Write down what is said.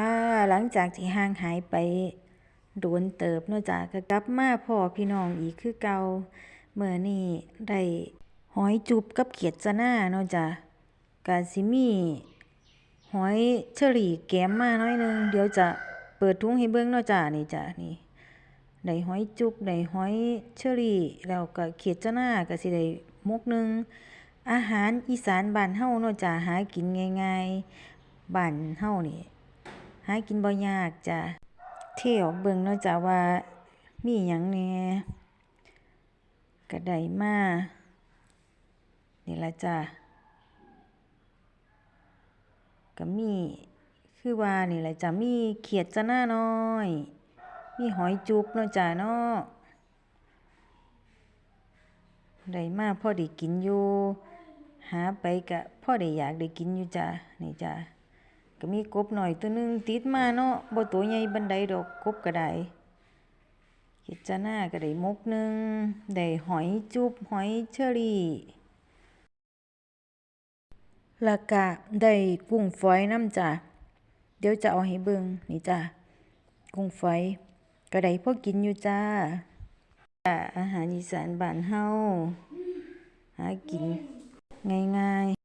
ค่ะ หลังจากที่ห่างหายไปโดนเติบนาะจ้ะก็กลับมาพ้อพี่น้องอีกคือเก่ามื้อนี้ได้หอยจุบกับเขียดจะหน้าเนาะจ้ะก็สิมีหอยเชอรี่แก้มมาน่อยนึง เดี๋ยวจะเปิดถุงให้เบิ่งเนาะจ้ะนี่จ้ะนี่ได้หอยจุบได้หอยเชอรี่แล้วก็เขียดจะหน้าก็สิได้หมกนึงอาหารอีสานบ้านเฮาเนาะจ้ะหากินง่ายๆบ้านเฮานี่ หากินบ่ยากจ้ะเที่ยวเบิ่งเนาะจ้ะว่า มีหยังแน่ก็ได้มานี่ละจ้ะก็มีคือว่านี่ละจ้ะมีเขียดจะหน้าน้อย มีหอยจุบเนาะจ้ะเนาะได้มาพ่อได้กินอยู่หาไปก็พอได้อยากได้กินอยู่จ้ะนี่จ้ะ ก็มีกบหน่อยตัวหนึงติดมาเนาะบ่ตัวใหญ่บันไดดอกกบก็ได้เฮ็ดจะหน้าก็ได้มกหนึ่งได้หอยจุบหอยเชอรี่ล้วก็ได้กุ้งฝอยนำจ้ะเดี๋ยวจะเอาให้เบิงนี่จ้ะกุ้งฝอยก็ได้พอกินอยู่จ้าจ้ะอาหารอีสานบ้านเฮาหากินง่าย